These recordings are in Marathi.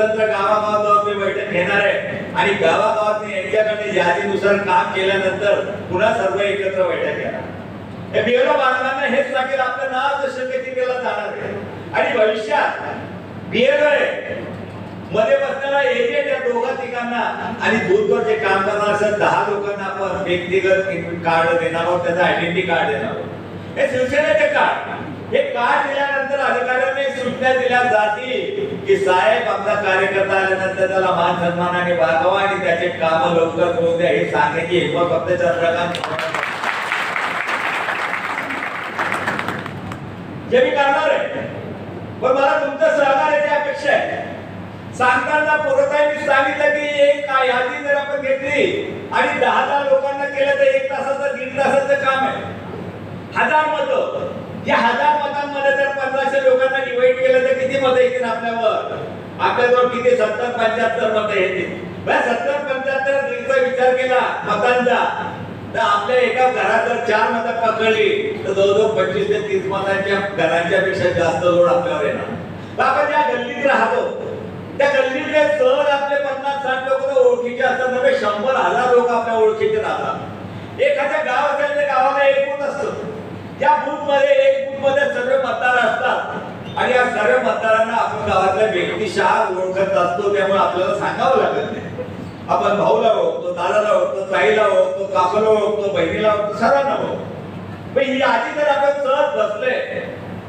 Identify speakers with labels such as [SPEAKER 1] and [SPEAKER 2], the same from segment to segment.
[SPEAKER 1] स्वतंत्र गावागावात मी बैठक घेणार आहे. आणि गावागावात मी यांच्याकडे यादीनुसार काम केल्यानंतर पुन्हा सर्व एकत्र बैठक घेणार. हे बिअरो बांधवांना हेच सांगेल आपलं नाव जसं किती केलं जाणार आहे. आणि भविष्यात बिअरो आहे. मध्ये बसणारा एजंट या दोघा तिघांना आणि दूरवर जे काम करणार असेल दहा लोकांना आपण व्यक्तिगत कार्ड देणार आहोत त्याचा आयडेंटिटी कार्ड देणार आहोत. हे शिवसेनेचे कार्ड हे कार्ड दिल्यानंतर अधिकाऱ्यांनी सूचना दिल्या जातील. की साहेब आपला कार्यकर्ता आल्यानंतर त्याला मान सन्मानाने वागावा आणि त्याचे काम लवकर करून द्या हे सांगण्याची हिंमत फक्त चंद्रकांत जे मी करणार आहे. पण मला तुमचं सहकार्याची अपेक्षा आहे. सांगताना पूर्वताईंनी सांगितलं की एक यादी जर आपण घेतली आणि दहा दहा लोकांना केलं तर एक तासाचं दीड तासाचं काम आहे. हजार मत. या हजार मतांमध्ये जर पंधराशे लोकांना डिवाइड केलं तर किती मत येतील आपल्यावर. आपल्याजवळ किती? सत्तर पंच्याहत्तर मत येतील. सत्तर पंच्याहत्तर दिवसा विचार केला मतांचा. तर आपल्या एका घरात जर चार मतं पकडली तर जवळजवळ पंचवीस ते तीस मतांच्या घरांच्या पेक्षा जास्त लोड आपल्यावर येणार. बाबा ज्या गल्लीत राहतो त्या गल्लीतले सहज आपले पन्नास साठ लोक तर ओळखीचे असतात. नव्हे शंभर हजार लोक आपल्या ओळखीचे राहतात. एखाद्या गाव असेल तर गावाला एक बूथ असतो. त्या बूथमध्ये एक बूथमध्ये सर्व मतदार असतात आणि या सर्व मतदारांना आपण गावातल्या व्यक्तिशः ओळखत असतो त्यामुळे आपल्याला सांगावं लागत नाही आपण भाऊला ओळखतो दादाला ओळखतो ताईला ओळखतो काकाला ओळखतो बहिणीला ओळखतो सर्वांना ओळखतो. ही आधी तर आपण सहज बसले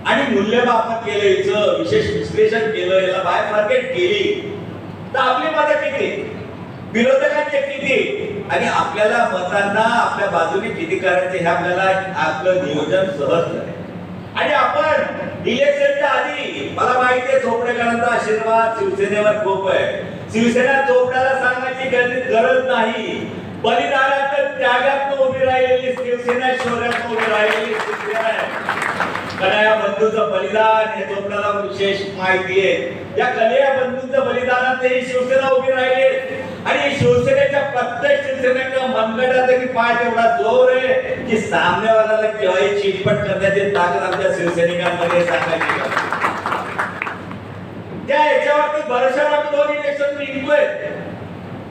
[SPEAKER 1] आणि मूल्यमापन केलं हिचं विशेष विश्लेषण केलं याला बाय मार्केट केली तर आपली मतं किती? विरोधकांचे किती? आणि आपल्याला मतांना आपल्या बाजूने किती करायचे हे आपल्याला आपलं नियोजन सहज आहे आणि आपण इलेक्शनच्या आधी मला माहिती आहे चोपडेकरांचा आशीर्वाद शिवसेनेवर खूप आहे. शिवसेना चोपड्याला सांगायची गरज गरज नाही. बलिदानात त्यागात उभी राहिलेली शिवसेना शौर्यात उभी राहिलेली शिवसेना आहे. कन्हैया बंधूचं बलिदान हे चोपड्याला विशेष माहिती आहे. या कन्हैया बंधूंचं बलिदानात ही शिवसेना उभी राहिली आणि शिवसेनेच्या प्रत्येक शिवसेनेच्या मनगटात पाय तेवढा जोर आहे. की सामनेवाल्याला केव्हाही चिटपट करण्याची ताकद आमच्या शिवसैनिकांमध्ये सांगायची त्या याच्यावरती भरोशावर आम्ही दोन इलेक्शन जिंकलोय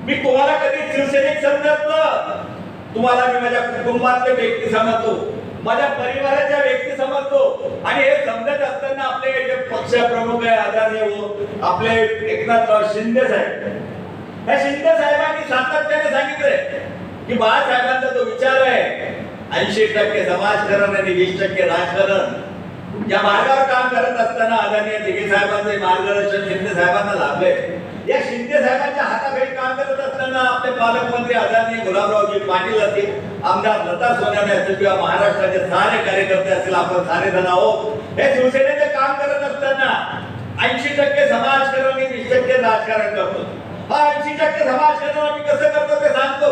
[SPEAKER 1] मी तुम्हाला कधी शिवसैनिक समजत तुम्हाला मी माझ्या कुटुंबातले व्यक्ती समजतो माझ्या परिवाराच्या व्यक्ती समजतो. आणि हे समजत असताना आपले जे पक्ष प्रमुख आहे आदरणीय हो आपले एकनाथराव शिंदे साहेब. या शिंदे साहेबांनी सातत्याने सांगितलंय की बाळासाहेबांचा जो विचार आहे ऐंशी टक्के समाजकारण आणि वीस टक्के राजकारण. या मार्गावर काम करत असताना आदरणीय दिघे साहेबांचे मार्गदर्शन शिंदे साहेबांना लाभले. या शिंदे साहेबांच्या हाताखाली काम करत असताना आपले पालकमंत्री आदरणीय गुलाबरावजी पाटील असतील आमदार लता सोनाने असतील किंवा महाराष्ट्राचे सारे कार्यकर्ते असतील आपण सारे जण आहोत. हे शिवसेनेचे काम करत असताना ऐंशी टक्के समाजकारण आणि वीस टक्के राजकारण करतो. हा ऐंशी टक्के समाजकारण आम्ही कसं करतो ते सांगतो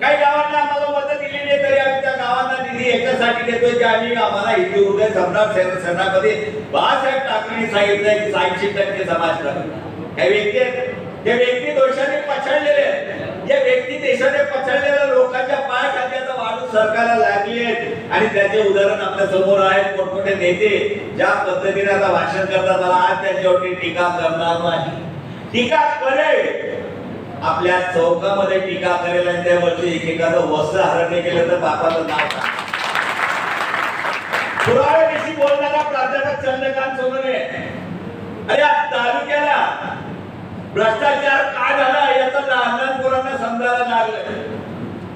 [SPEAKER 1] काही गावांना आम्हाला मदत दिली नाही तरी आम्ही त्या गावांना निधी याच्यासाठी देतोय की आम्ही आम्हाला हिंदू हृदय सम्राट सेनापती बाळासाहेब ठाकरेंनी सांगितलंय की ऐंशी टक्के समाजकारण हे व्यक्ती आहेत. हे व्यक्ती दोषाने पछाडलेले आहेत. या व्यक्ती देशाने पछाडलेल्या लोकांच्या पाय खात्याचा वाढून सरकारला लागली आहेत आणि त्याचे उदाहरण आपल्यासमोर आहेत मोठमोठे नेते ज्या पद्धतीने आता भाषण करतात. मला आज त्यांच्यावरती टीका करणार नाही. टीका करेल. आपल्या चौकामध्ये टीका करेल आणि त्यावरती एकेकाचं वस्त्र हरणे केलं तर बापाचं नाव सांग. पुराव्याविषयी बोलणारा प्राध्यापक चंद्रकांत सोनवणे. अरे आज तालुक्याला भ्रष्टाचार काय झाला याचा लहान लहान पोरांना समजायला लागलं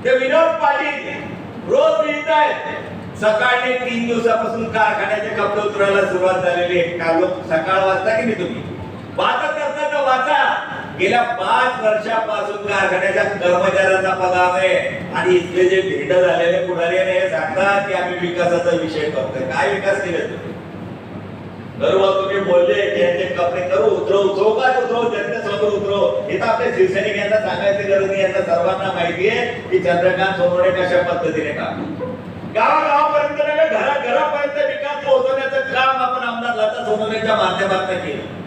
[SPEAKER 1] ते विनोद पाटील रोज लिहित आहेत सकाळी तीन दिवसापासून कारखान्याचे कपडे उतरायला सुरुवात झालेली आहे. काल सकाळ वाजता की नाही तुम्ही? वाचत तर गेल्या पाच वर्षापासून कारखान्याच्या कर्मचाऱ्यांना पगार आहे. आणि इथले जे भेट झालेले पुढारी हे सांगतात की आम्ही विकासाचा विषय करतोय. काय विकास केले तुम्ही बरोबर तुम्ही बोलले की यांचे कपडे करू उतरव चौकात उतरव जनतेसमोर उतरव. हे तर आपले शिवसैनिक यांना सांगायची गरज नाही. यांना सर्वांना माहिती आहे की चंद्रकांत सोनवणे कशा पद्धतीने काम गावागावापर्यंत नव्हे घरा घरापर्यंत विकास पोहोचवण्याचं काम आपण आमदार लता सोनवणेच्या माध्यमातून केलं.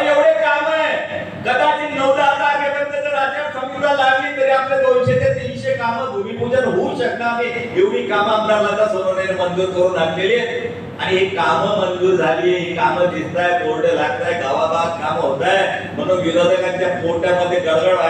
[SPEAKER 1] एवढे काम आहे. कदाचित नऊ दहा तारखेपर्यंत जर आचारसंहिता लागली तरी आपले दोनशे ते तीनशे कामं भूमिपूजन होऊ शकणार नाही. एवढी कामं आमदार लता सोनवणे मंजूर करून आणलेली आहेत. आणि हे कामं मंजूर झाली ही कामं दिसत आहे बोर्ड लागत आहे गावागावात काम होत आहे म्हणून विरोधकांच्या पोटामध्ये गडगड